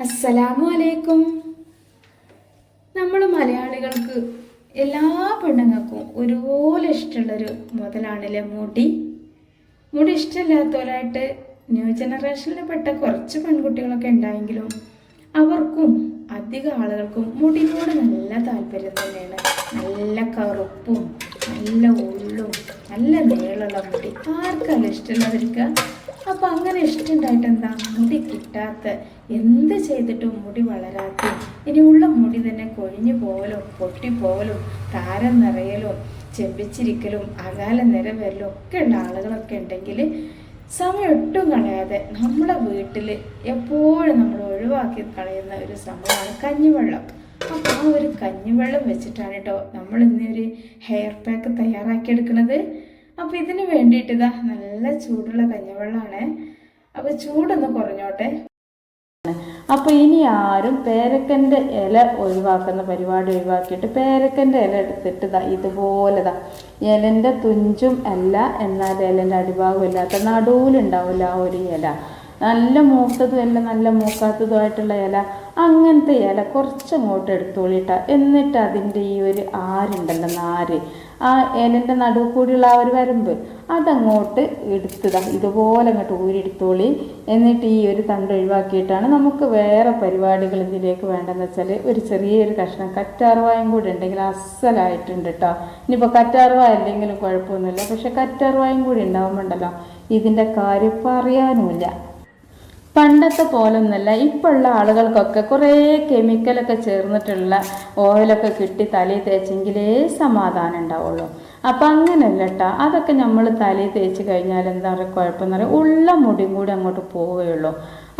അസ്സലാമു അലൈക്കും നമ്മൾ മലയാളികൾക്ക് എല്ലാ പെണ്ണുങ്ങൾക്കും ഒരുപോലെ ഇഷ്ടമുള്ളൊരു മുതലാണല്ലേ മുടി? മുടി ഇഷ്ടമില്ലാത്തവരായിട്ട് ന്യൂ ജനറേഷനിൽ പെട്ട കുറച്ച് പെൺകുട്ടികളൊക്കെ ഉണ്ടായെങ്കിലും അവർക്കും അധിക ആളുകൾക്കും മുടിയോട് നല്ല താല്പര്യം തന്നെയാണ്. നല്ല കറുപ്പും നല്ല ഉള്ളും നല്ല നീളമുള്ള മുടി. ആർക്കല്ല ഇഷ്ടമുള്ളവർക്ക് അപ്പൊ അങ്ങനെ ഇഷ്ടമുണ്ടായിട്ട് എന്താ മുടി കിട്ടാത്ത എന്ത് ചെയ്തിട്ടും മുടി വളരാത്ത ഇനിയുള്ള മുടി തന്നെ കൊഴിഞ്ഞു പോകലും പൊട്ടിപ്പോകലും താരം നിറയലും ചെമ്പിച്ചിരിക്കലും അകാല നിര വരലും ഒക്കെ ഉള്ള ആളുകളൊക്കെ ഉണ്ടെങ്കിൽ സമയം ഒട്ടും കളയാതെ നമ്മുടെ വീട്ടിൽ എപ്പോഴും നമ്മൾ ഒഴിവാക്കി കളയുന്ന ഒരു സംഭവമാണ് കഞ്ഞിവെള്ളം. അപ്പോൾ ആ ഒരു കഞ്ഞിവെള്ളം വെച്ചിട്ടാണ് കേട്ടോ നമ്മൾ ഇന്നൊരു ഹെയർ പാക്ക് തയ്യാറാക്കിയെടുക്കുന്നത്. അപ്പോൾ ഇതിന് വേണ്ടിയിട്ട് ഇതാ നല്ല ചൂടുള്ള കഞ്ഞിവെള്ളമാണ് അപ്പോൾ ചൂടൊന്ന് കുറഞ്ഞോട്ടെ. അപ്പോൾ ഇനി ആരും പേരക്കന്റെ ഇല ഒഴിവാക്കുന്ന പരിപാടി ഒഴിവാക്കിയിട്ട് പേരക്കന്റെ ഇല എടുത്തിട്ട് ഇതാ ഇതുപോലെ ദാ ഇലന്റെ തുഞ്ചും അല്ല എന്നാൽ ഇലന്റെ അടിഭാഗം ഇല്ലാത്ത നടുവിലുണ്ടാവില്ല ആ ഒരു ഇല. നല്ല മൂത്തതും അല്ല നല്ല മൂക്കാത്തതുമായിട്ടുള്ള ഇല. അങ്ങനത്തെ ഇല കുറച്ചങ്ങോട്ട് എടുത്തോളിട്ട. എന്നിട്ട് അതിന്റെ ഈ ഒരു ആരുണ്ടല്ലോ നാര്. ആ ഇലന്റെ നടുവ് കൂടിയുള്ള ആ ഒരു വരമ്പ്. അതങ്ങോട്ട് എടുത്തതാ. ഇതുപോലെ അങ്ങോട്ട് ഊരിയെടുത്തോളി. എന്നിട്ട് ഈ ഒരു തണ്ട് ഒഴിവാക്കിയിട്ടാണ് നമുക്ക് വേറെ പരിപാടികൾ ഇതിലേക്ക് വേണ്ടതെന്ന് വെച്ചാൽ ഒരു ചെറിയൊരു കഷ്ണം കറ്റാർവായം കൂടി ഉണ്ടെങ്കിൽ അസലായിട്ടുണ്ട് കേട്ടോ ഇനിയിപ്പോൾ കറ്റാർവായ അല്ലെങ്കിലും കുഴപ്പമൊന്നുമില്ല. പക്ഷെ കറ്റാർവായം കൂടി ഉണ്ടാവുമ്പോണ്ടല്ലോ ഇതിന്റെ കാര്യം പറയാനുമില്ല പണ്ടത്തെ പോലൊന്നുമല്ല ഇപ്പോഴുള്ള ആളുകൾക്കൊക്കെ കുറേ കെമിക്കലൊക്കെ ചേർന്നിട്ടുള്ള ഓയിലൊക്കെ കിട്ടി തലയിൽ തേച്ചെങ്കിലേ സമാധാനം ഉണ്ടാവുള്ളൂ. അപ്പം അങ്ങനെയല്ല കേട്ടോ അതൊക്കെ നമ്മൾ തലയിൽ തേച്ച് കഴിഞ്ഞാൽ എന്താ പറയുക കുഴപ്പമെന്ന് പറയുക ഉള്ള മുടിയും കൂടി അങ്ങോട്ട് പോവുകയുള്ളൂ.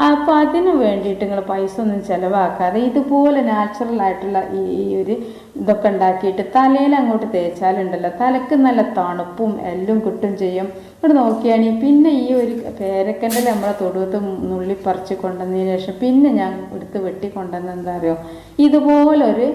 അപ്പോൾ അതിന് വേണ്ടിയിട്ട് നിങ്ങൾ പൈസ ഒന്നും ചിലവാക്കാതെ ഇതുപോലെ നാച്ചുറൽ ആയിട്ടുള്ള ഈ ഒരു ഇതൊക്കെ ഉണ്ടാക്കിയിട്ട് തലയിൽ അങ്ങോട്ട് തേച്ചാലുണ്ടല്ലോ. തലക്ക് നല്ല തണുപ്പും എല്ലാം കിട്ടും ചെയ്യും. ഇവിടെ നോക്കിയാണെങ്കിൽ പിന്നെ ഈ ഒരു പേരക്കന്റെ നമ്മളെ തൊടുവത്ത് നുള്ളിപ്പറിച്ച് കൊണ്ടുവന്നതിന് ശേഷം പിന്നെ ഞാൻ എടുത്ത് വെട്ടി കൊണ്ടുവന്ന എന്താ അറിയോ? ഇതുപോലൊരു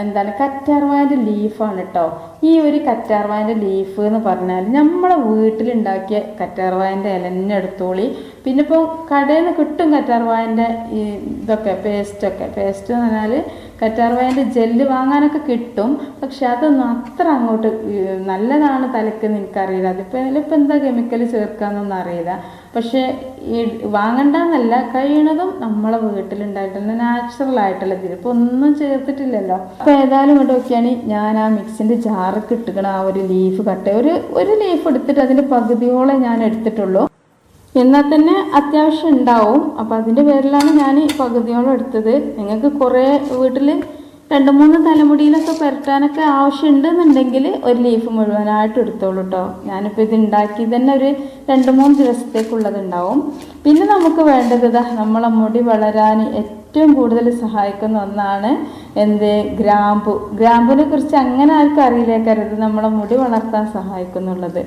എന്താണ് കറ്റാർവാന്റെ ലീഫാണ് കേട്ടോ ഈ ഒരു കറ്റാർവാന്റെ ലീഫ് എന്ന് പറഞ്ഞാൽ നമ്മളെ വീട്ടിലുണ്ടാക്കിയ കറ്റാർവാന്റെ ഇലന്നെ എടുത്തോളി. പിന്നെ ഇപ്പോൾ കടയിൽ നിന്ന് കിട്ടും കറ്റാർവാന്റെ ഈ ഇതൊക്കെ പേസ്റ്റൊക്കെ പേസ്റ്റ് എന്ന് പറഞ്ഞാൽ കറ്റാർവായന്റെ ജെല്ല് വാങ്ങാനൊക്കെ കിട്ടും. പക്ഷെ അതൊന്നും അത്ര അങ്ങോട്ട് നല്ലതാണ് തലക്കെന്ന് എനിക്കറിയില്ല. അതിപ്പോൾ അതിലിപ്പോൾ എന്താ കെമിക്കൽ ചേർക്കാന്നൊന്നും അറിയില്ല. പക്ഷേ ഈ വാങ്ങണ്ടെന്നല്ല കഴിയണതും നമ്മളെ വീട്ടിലുണ്ടായിട്ടുള്ള നാച്ചുറൽ ആയിട്ടുള്ള ഇതിൽ ഇപ്പോൾ ഒന്നും ചേർത്തിട്ടില്ലല്ലോ. അപ്പോൾ ഏതായാലും ഇങ്ങോട്ട് നോക്കിയാണ് ഞാൻ ആ മിക്സിന്റെ ജാറൊക്കെ കിട്ടുകണ ആ ഒരു ലീഫ് കട്ട്. ഒരു ഒരു ലീഫ് എടുത്തിട്ട് അതിന്റെ പകുതിയോളം ഞാൻ എടുത്തിട്ടുള്ളൂ. എന്നാൽ തന്നെ അത്യാവശ്യം ഉണ്ടാവും. അപ്പോൾ അതിന്റെ പേരിലാണ് ഞാൻ പകുതിയോളം എടുത്തത്. നിങ്ങൾക്ക് കുറേ വീട്ടിൽ രണ്ട് മൂന്ന് തലമുടിയിലൊക്കെ പുരട്ടാനൊക്കെ ആവശ്യമുണ്ടെന്നുണ്ടെങ്കിൽ ഒരു ലീഫ് മുഴുവനായിട്ട് എടുത്തോളൂ കേട്ടോ ഞാനിപ്പോൾ ഇത് ഉണ്ടാക്കി തന്നെ ഒരു രണ്ട് മൂന്ന് ദിവസത്തേക്കുള്ളത് ഉണ്ടാവും പിന്നെ നമുക്ക് വേണ്ടത് നമ്മളെ മുടി വളരാൻ ഏറ്റവും കൂടുതൽ സഹായിക്കുന്ന ഒന്നാണ് എന്ത് ഗ്രാമ്പു. ഗ്രാമ്പുവിനെ കുറിച്ച് അങ്ങനെ ആർക്കും അറിയില്ലേക്കരുത്. നമ്മളെ മുടി വളർത്താൻ സഹായിക്കുന്നുള്ളത്.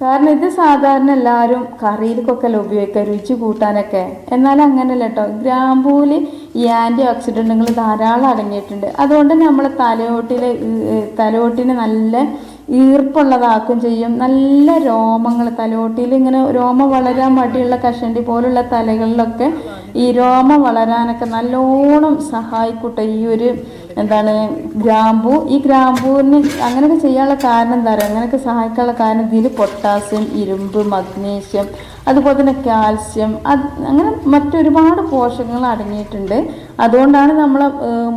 കാരണം ഇത് സാധാരണ എല്ലാവരും കറിയിലേക്കൊക്കെ ഉപയോഗിക്കുക രുചി കൂട്ടാനൊക്കെ. എന്നാൽ അങ്ങനെയല്ല കേട്ടോ ഗ്രാമ്പൂവിൽ ഈ ആന്റി ഓക്സിഡന്റുകൾ ധാരാളം അടങ്ങിയിട്ടുണ്ട്. അതുകൊണ്ട് നമ്മൾ തലയോട്ടിൽ തലയോട്ടിന് നല്ല ഈർപ്പുള്ളതാക്കും ചെയ്യും. നല്ല രോമങ്ങൾ തലോട്ടിയിൽ ഇങ്ങനെ രോമം വളരാൻ മടിയുള്ള കഷണ്ടി പോലുള്ള തലകളിലൊക്കെ ഈ രോമം വളരാനൊക്കെ നല്ലോണം സഹായിക്കട്ടെ ഈ ഒരു എന്താണ് ഗ്രാമ്പു? ഈ ഗ്രാമ്പൂവിന് അങ്ങനെയൊക്കെ ചെയ്യാനുള്ള കാരണം എന്താ പറയുക അങ്ങനെയൊക്കെ സഹായിക്കാനുള്ള കാരണം ഇതിൽ പൊട്ടാസ്യം ഇരുമ്പ് മഗ്നീഷ്യം അതുപോലെ തന്നെ കാൽസ്യം അത് അങ്ങനെ മറ്റൊരുപാട് പോഷകങ്ങൾ അടങ്ങിയിട്ടുണ്ട്. അതുകൊണ്ടാണ് നമ്മളെ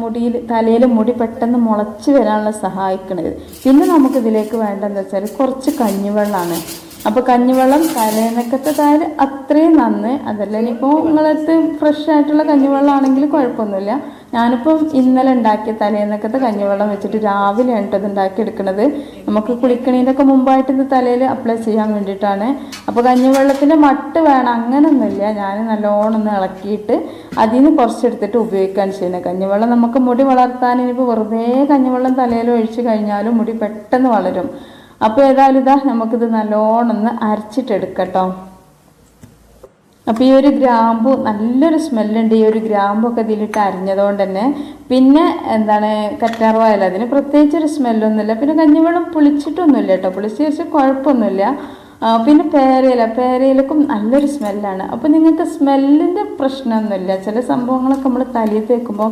മുടിയിൽ തലയിൽ മുടി പെട്ടെന്ന് മുളച്ച് വരാനുള്ള സഹായിക്കുന്നത് പിന്നെ നമുക്ക് ഇതിലേക്ക് വേണ്ടതെന്ന് വെച്ചാൽ കുറച്ച് കഞ്ഞിവെള്ളമാണ് അപ്പോൾ കഞ്ഞിവെള്ളം തലേനക്കത്തെ താൽ അത്രയും നന്ന് അതല്ല ഇനിയിപ്പോൾ നിങ്ങളടുത്ത് ഫ്രഷ് ആയിട്ടുള്ള കഞ്ഞിവെള്ളം ആണെങ്കിൽ കുഴപ്പമൊന്നുമില്ല. ഞാനിപ്പം ഇന്നലെ ഉണ്ടാക്കിയ തലേന്നക്കത്തെ കഞ്ഞിവെള്ളം വെച്ചിട്ട് രാവിലെയാണ് കേട്ടോ ഇത് ഉണ്ടാക്കിയെടുക്കുന്നത് നമുക്ക് കുളിക്കണീന്റെ ഒക്കെ മുമ്പായിട്ട് ഇത് തലയിൽ അപ്ലൈ ചെയ്യാൻ വേണ്ടിയിട്ടാണ്. അപ്പോൾ കഞ്ഞിവെള്ളത്തിന്റെ മട്ട് വേണം. അങ്ങനൊന്നുമില്ല. ഞാൻ നല്ലോണം ഒന്ന് ഇളക്കിയിട്ട് അതിൽ നിന്ന് കുറച്ചെടുത്തിട്ട് ഉപയോഗിക്കാൻ ചെയ്യുന്നത്. കഞ്ഞിവെള്ളം നമുക്ക് മുടി വളർത്താൻ ഇനിയിപ്പോൾ വെറുതെ കഞ്ഞിവെള്ളം തലയിൽ ഒഴിച്ച് കഴിഞ്ഞാലും മുടി പെട്ടെന്ന് വളരും. അപ്പോൾ ഏതായാലും ഇതാ നമുക്കിത് നല്ലോണം ഒന്ന് അരച്ചിട്ടെടുക്കട്ടോ അപ്പോൾ ഈ ഒരു ഗ്രാമ്പു നല്ലൊരു സ്മെല്ലുണ്ട്. ഈ ഒരു ഗ്രാമ്പൊക്കെ ഇതിലിട്ട് അരിഞ്ഞതുകൊണ്ട് തന്നെ പിന്നെ എന്താണ് കറ്റാർവായല. അതിന് പ്രത്യേകിച്ചൊരു സ്മെല്ലൊന്നുമില്ല. പിന്നെ കഞ്ഞിവെള്ളം പുളിച്ചിട്ടൊന്നുമില്ല കേട്ടോ. പുളിച്ച് വെച്ച് കുഴപ്പമൊന്നുമില്ല. പിന്നെ പേരയില. പേരയിലക്കും നല്ലൊരു സ്മെല്ലാണ്. അപ്പോൾ നിങ്ങൾക്ക് സ്മെല്ലിന്റെ പ്രശ്നമൊന്നുമില്ല. ചില സംഭവങ്ങളൊക്കെ നമ്മൾ തലയിൽ തേക്കുമ്പോൾ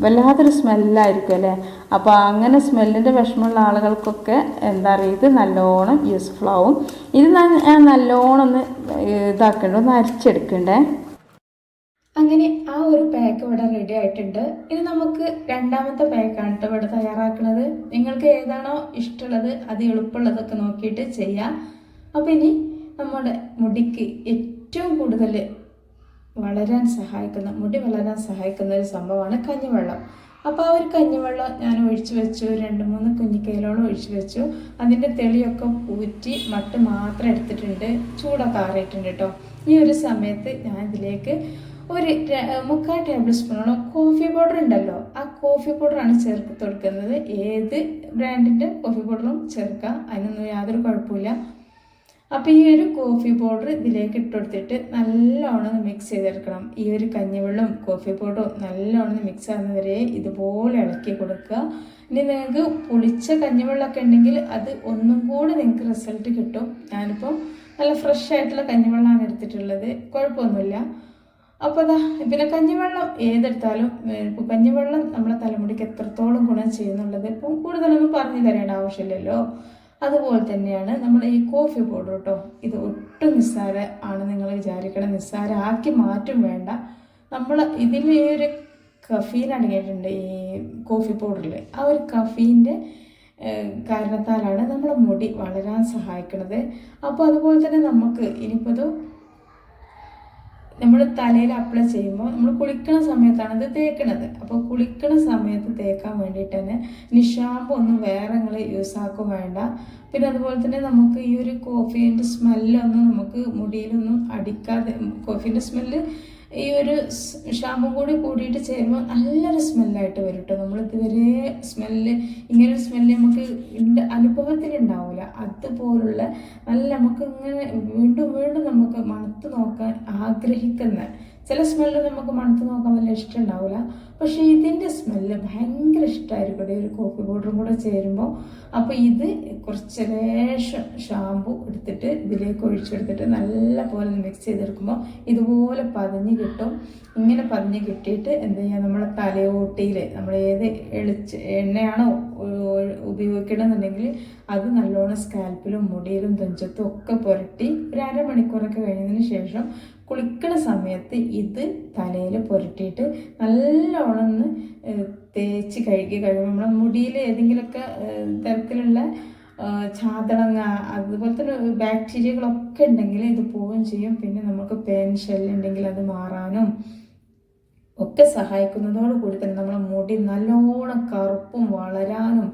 വല്ലാത്തൊരു സ്മെല്ലായിരിക്കും അല്ലേ? അപ്പോൾ അങ്ങനെ സ്മെല്ലിന്റെ വിഷമമുള്ള ആളുകൾക്കൊക്കെ എന്താ പറയുക ഇത് നല്ലോണം യൂസ്ഫുൾ ആവും. ഇത് ഞാൻ- നല്ലോണം ഒന്ന് ഇതാക്കേണ്ട? ഒന്ന് അരിച്ചെടുക്കണ്ടേ? അങ്ങനെ ആ ഒരു പാക്ക് ഇവിടെ റെഡി ആയിട്ടുണ്ട്. ഇനി നമുക്ക് രണ്ടാമത്തെ പാക്കാണ് ഇവിടെ തയ്യാറാക്കുന്നത്. നിങ്ങൾക്ക് ഏതാണോ ഇഷ്ടമുള്ളത് അത് എളുപ്പമുള്ളതൊക്കെ നോക്കിയിട്ട് ചെയ്യാം. അപ്പോൾ ഇനി നമ്മുടെ മുടിക്ക് ഏറ്റവും കൂടുതൽ വളരാൻ സഹായിക്കുന്ന മുടി വളരാൻ സഹായിക്കുന്ന ഒരു സംഭവമാണ് കഞ്ഞിവെള്ളം. അപ്പോൾ ആ ഒരു കഞ്ഞിവെള്ളം ഞാൻ ഒഴിച്ചു വെച്ചു രണ്ട് മൂന്ന് കുഞ്ഞിക്കൈലോളം ഒഴിച്ചു വെച്ചു. അതിന്റെ തെളിയൊക്കെ ഊറ്റി മട്ട് മാത്രം എടുത്തിട്ടുണ്ട് ചൂടൊക്കെ ആറിയിട്ടുണ്ട് കേട്ടോ ഈ ഒരു സമയത്ത് ഞാൻ ഇതിലേക്ക് ഒരു മുക്കാൽ ടേബിൾ സ്പൂണോളം കോഫി പൗഡർ ഉണ്ടല്ലോ ആ കോഫി പൗഡറാണ് ചേർത്ത് കൊടുക്കുന്നത്. ഏത് ബ്രാൻഡിന്റെ കോഫി പൗഡറും ചേർക്കാം അതിനൊന്നും യാതൊരു കുഴപ്പമില്ല അപ്പോൾ ഈ ഒരു കോഫി പൗഡർ ഇതിലേക്ക് ഇട്ടുകൊടുത്തിട്ട് നല്ലോണം മിക്സ് ചെയ്തെടുക്കണം. ഈ ഒരു കഞ്ഞിവെള്ളവും കോഫി പൗഡറും നല്ലോണം മിക്സ് ആകുന്നവരെ ഇതുപോലെ ഇളക്കി കൊടുക്കുക. ഇനി നിങ്ങൾക്ക് പുളിച്ച കഞ്ഞിവെള്ളമൊക്കെ ഉണ്ടെങ്കിൽ അത് ഒന്നും കൂടി നിങ്ങൾക്ക് റിസൾട്ട് കിട്ടും. ഞാനിപ്പോൾ നല്ല ഫ്രഷ് ആയിട്ടുള്ള കഞ്ഞിവെള്ളമാണ് എടുത്തിട്ടുള്ളത്. കുഴപ്പമൊന്നുമില്ല. അപ്പോൾ അതാ പിന്നെ കഞ്ഞിവെള്ളം ഏതെടുത്താലും ഇപ്പോൾ കഞ്ഞിവെള്ളം നമ്മളെ തലമുടിക്ക് എത്രത്തോളം ഗുണം ചെയ്യുന്നുള്ളത് ഇപ്പം കൂടുതലൊന്നും പറഞ്ഞു തരേണ്ട ആവശ്യമില്ലല്ലോ. അതുപോലെ തന്നെയാണ് നമ്മൾ ഈ കോഫി പൗഡർ കേട്ടോ ഇത് ഒട്ടും നിസ്സാര ആണ് നിങ്ങൾ വിചാരിക്കണം. നിസ്സാരമാക്കി മാറ്റും വേണ്ട. നമ്മൾ ഇതിൽ ഈ ഒരു കഫീൻ അടങ്ങിയിട്ടുണ്ട് ഈ കോഫി പൗഡറിൽ ആ ഒരു കഫീന്റെ കാരണത്താലാണ് നമ്മുടെ മുടി വളരാൻ സഹായിക്കുന്നത് അപ്പോൾ അതുപോലെ തന്നെ നമുക്ക് ഇനിയിപ്പോൾ നമ്മൾ തലയിൽ അപ്ലൈ ചെയ്യുമ്പോൾ നമ്മൾ കുളിക്കുന്ന സമയത്താണ് ഇത് തേക്കണത്. അപ്പോൾ കുളിക്കുന്ന സമയത്ത് തേക്കാൻ വേണ്ടിയിട്ട് തന്നെ നിഷാമ്പ് ഒന്നും വേറെ നിങ്ങൾ യൂസ് ആക്കും വേണ്ട. പിന്നെ അതുപോലെ തന്നെ നമുക്ക് ഈ ഒരു കോഫീന്റെ സ്മെല്ലൊന്നും നമുക്ക് മുടിയിലൊന്നും അടിക്കാതെ കോഫീന്റെ സ്മെല്ല് ഈ ഒരു ഷാമ്പും കൂടി കൂടിയിട്ട് ചേരുമ്പോൾ നല്ലൊരു സ്മെല്ലായിട്ട് വരും കേട്ടോ നമ്മൾ ഇതുവരെ സ്മെല്ല് ഇങ്ങനൊരു സ്മെല്ല് നമുക്ക് ഉണ്ടാവില്ല അതുപോലുള്ള നല്ല നമുക്ക് ഇങ്ങനെ വീണ്ടും വീണ്ടും നമുക്ക് മണത്ത് നോക്കാൻ ആഗ്രഹിക്കുന്ന ചില സ്മെല്ല് നമുക്ക് മണത്ത് നോക്കാൻ വലിയ ഇഷ്ടമുണ്ടാവില്ല പക്ഷെ ഇതിന്റെ സ്മെല്ല് ഭയങ്കര ഇഷ്ടമായിരിക്കും ഒരു കോഫി പൗഡറും കൂടെ ചേരുമ്പോൾ അപ്പോൾ ഇത് കുറച്ച് ലേശം ഷാമ്പു എടുത്തിട്ട് ഇതിലേക്ക് ഒഴിച്ചെടുത്തിട്ട് നല്ല പോലെ മിക്സ് ചെയ്തെടുക്കുമ്പോൾ ഇതുപോലെ പതിഞ്ഞ് കിട്ടും. ഇങ്ങനെ പതിഞ്ഞ് കിട്ടിയിട്ട് എന്ത് ചെയ്യുക നമ്മളെ തലയോട്ടിയിൽ നമ്മൾ ഏത് എളിച്ച് എണ്ണയാണോ ഉപയോഗിക്കണമെന്നുണ്ടെങ്കിൽ അത് നല്ലോണം സ്കാൽപ്പിലും മുടിയിലും തുഞ്ചത്തും ഒക്കെ പുരട്ടി ഒരു അരമണിക്കൂറൊക്കെ കഴിഞ്ഞതിന് ശേഷം കുളിക്കണ സമയത്ത് ഇത് തലയിൽ പുരട്ടിയിട്ട് നല്ലോണം തേച്ച് കഴുകി കഴിയുമ്പോൾ നമ്മുടെ മുടിയിൽ ഏതെങ്കിലുമൊക്കെ തരത്തിലുള്ള ചാതളങ്ങ അതുപോലെ തന്നെ ബാക്ടീരിയകളൊക്കെ ഉണ്ടെങ്കിൽ ഇത് പോവുകയും ചെയ്യും. പിന്നെ നമുക്ക് പേൻ ഷെല്ലുണ്ടെങ്കിൽ അത് മാറാനും ഒക്കെ സഹായിക്കുന്നതോടുകൂടി തന്നെ നമ്മളെ മുടി നല്ലോണം കറുപ്പും വളരാനും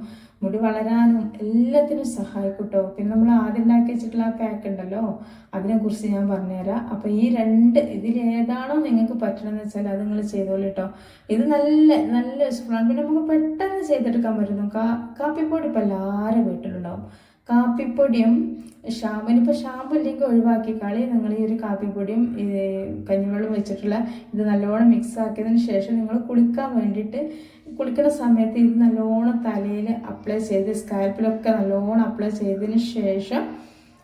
മുടി വളരാനും എല്ലാത്തിനും സഹായിക്കും കേട്ടോ പിന്നെ നമ്മൾ ആദ്യം ഉണ്ടാക്കി വെച്ചിട്ടുള്ള ആ പാക്ക് ഉണ്ടല്ലോ അതിനെക്കുറിച്ച് ഞാൻ പറഞ്ഞുതരാം. അപ്പോൾ ഈ രണ്ട് ഇതിൽ ഏതാണോ നിങ്ങൾക്ക് പറ്റണമെന്ന് വെച്ചാൽ അത് നിങ്ങൾ ചെയ്തോളൂ കേട്ടോ ഇത് നല്ല നല്ല യൂസ്ഫുള്ളാണ് പിന്നെ നമുക്ക് പെട്ടെന്ന് ചെയ്തെടുക്കാൻ പറ്റുന്നു കാ കാപ്പിപ്പൊടി ഇപ്പോൾ എല്ലാവരും വീട്ടിലുണ്ടാവും. കാപ്പിപ്പൊടിയും ഷാമ്പു ഇപ്പോൾ ഷാമ്പു ഇല്ലെങ്കിൽ ഒഴിവാക്കി. കളി നിങ്ങൾ ഈ ഒരു കാപ്പിപ്പൊടിയും ഈ കഞ്ഞിവെള്ളം വെച്ചിട്ടുള്ള ഇത് നല്ലോണം മിക്സ് ആക്കിയതിന് ശേഷം നിങ്ങൾ കുളിക്കാൻ വേണ്ടിയിട്ട് കുളിക്കുന്ന സമയത്ത് ഇത് നല്ലോണം തലയിൽ അപ്ലൈ ചെയ്ത് സ്കാൽപ്പിലൊക്കെ നല്ലോണം അപ്ലൈ ചെയ്തതിന് ശേഷം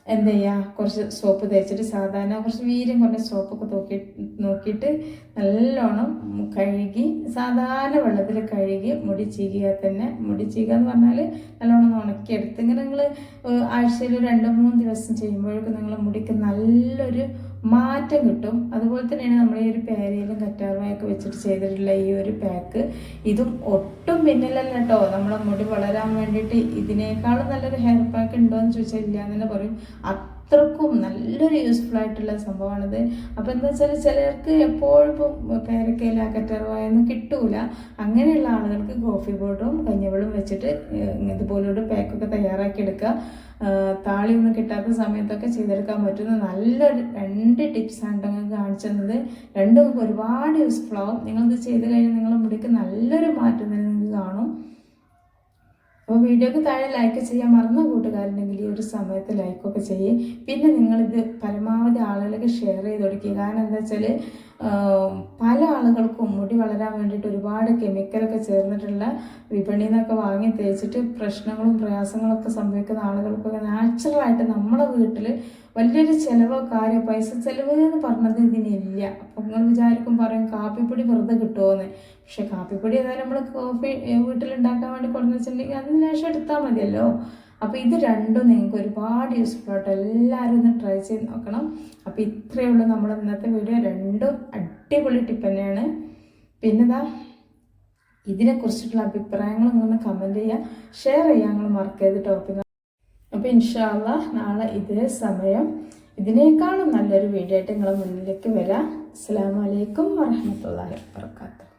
എന്ത് ചെയ്യുക കുറച്ച് സോപ്പ് തേച്ചിട്ട് സാധാരണ കുറച്ച് വീര്യം കുറഞ്ഞ സോപ്പൊക്കെ നോക്കി നോക്കിയിട്ട് നല്ലോണം കഴുകി സാധാരണ വെള്ളത്തിൽ കഴുകി മുടി ചീകിയാൽ തന്നെ മുടി ചീകുക എന്ന് പറഞ്ഞാൽ നല്ലോണം ഉണക്കിയെടുത്ത് ഇങ്ങനെ നിങ്ങൾ ആഴ്ചയിൽ രണ്ട് മൂന്ന് ദിവസം ചെയ്യുമ്പോഴേക്കും നിങ്ങളുടെ മുടിക്ക് നല്ലൊരു മാറ്റം കിട്ടും. അതുപോലെ തന്നെയാണ് നമ്മൾ ഈ ഒരു പേരയിലും കറ്റാർവായൊക്കെ വെച്ചിട്ട് ചെയ്തിട്ടുള്ള ഈ ഒരു പാക്ക് ഇതും ഒട്ടും പിന്നിലല്ല കേട്ടോ. നമ്മളെ മുടി വളരാൻ വേണ്ടിയിട്ട് ഇതിനേക്കാളും നല്ലൊരു ഹെയർ പാക്ക് ഉണ്ടോ എന്ന് ചോദിച്ചാൽ ഇല്ല എന്ന് തന്നെ പറയും. അത്രക്കും നല്ലൊരു യൂസ്ഫുൾ ആയിട്ടുള്ള സംഭവമാണിത്. അപ്പോൾ എന്താ വെച്ചാൽ ചിലർക്ക് എപ്പോഴും ഇപ്പം പേരക്കയില കറ്ററുവായൊന്നും കിട്ടൂല. അങ്ങനെയുള്ള ആളുകൾക്ക് കോഫി പൗഡറും കഞ്ഞിവെള്ളം വെച്ചിട്ട് ഇതുപോലൊരു പാക്കൊക്കെ തയ്യാറാക്കി എടുക്കുക. താളിയൊന്നും കിട്ടാത്ത സമയത്തൊക്കെ ചെയ്തെടുക്കാൻ പറ്റുന്ന നല്ലൊരു രണ്ട് ടിപ്സാണ് നിങ്ങൾക്ക് കാണിച്ചു തന്നത്. രണ്ടും ഒരുപാട് യൂസ്ഫുൾ ആവും. നിങ്ങളിത് ചെയ്ത് കഴിഞ്ഞാൽ നിങ്ങളുടെ മുടിക്ക് നല്ലൊരു മാറ്റം തന്നെ നിങ്ങൾക്ക് കാണും. അപ്പോൾ വീഡിയോക്ക് താഴെ ലൈക്ക് ചെയ്യാൻ മറന്നു കൂട്ടുകാരുണ്ടെങ്കിൽ ഈ ഒരു സമയത്ത് ലൈക്കൊക്കെ ചെയ്യേ. പിന്നെ നിങ്ങളിത് പരമാവധി ആളുകൾക്ക് ഷെയർ ചെയ്ത് കൊടുക്കുക. കാരണം എന്താ വെച്ചാൽ പല ആളുകൾക്കും മുടി വളരാൻ വേണ്ടിയിട്ട് ഒരുപാട് കെമിക്കലൊക്കെ ചേർന്നിട്ടുള്ള വിപണിയിൽ നിന്നൊക്കെ വാങ്ങി തേച്ചിട്ട് പ്രശ്നങ്ങളും പ്രയാസങ്ങളൊക്കെ സംഭവിക്കുന്ന ആളുകൾക്കൊക്കെ നാച്ചുറലായിട്ട് നമ്മുടെ വീട്ടിൽ വലിയൊരു ചിലവോ കാര്യമോ പൈസ ചിലവ് എന്ന് പറഞ്ഞത് ഇതിനില്ല. അപ്പം നിങ്ങൾ വിചാരിക്കും പറയും കാപ്പിപ്പൊടി വെറുതെ കിട്ടുമോന്ന് പക്ഷെ കാപ്പിപ്പൊടി ഏതായാലും നമ്മൾ കോഫി വീട്ടിലുണ്ടാക്കാൻ വേണ്ടി കൊണ്ടു വെച്ചിട്ടുണ്ടെങ്കിൽ അതിന് ശേഷം എടുത്താൽ മതിയല്ലോ. അപ്പോൾ ഇത് രണ്ടും നിങ്ങൾക്ക് ഒരുപാട് യൂസ്ഫുൾ ആയിട്ട് എല്ലാവരും ഒന്ന് ട്രൈ ചെയ്ത് നോക്കണം. അപ്പോൾ ഇത്രയേ ഉള്ളൂ നമ്മൾ ഇന്നത്തെ വീഡിയോ രണ്ടും അടിപൊളി ടിപ്പ് തന്നെയാണ്. പിന്നെതാ ഇതിനെക്കുറിച്ചിട്ടുള്ള അഭിപ്രായങ്ങൾ നിങ്ങൾ കമന്റ് ചെയ്യുക. ഷെയർ ചെയ്യാൻ നിങ്ങൾ മറക്കരുത് ടോപ്പിംഗ് അപ്പോൾ ഇൻഷാല്ല നാളെ ഇതേ സമയം. ഇതിനേക്കാളും നല്ലൊരു വീഡിയോ ആയിട്ട് നിങ്ങളെ മുന്നിലേക്ക് വരാം. അസ്സാം വലൈക്കും വറഹമത്തല്ലാഹി വാബർക്കാത്തു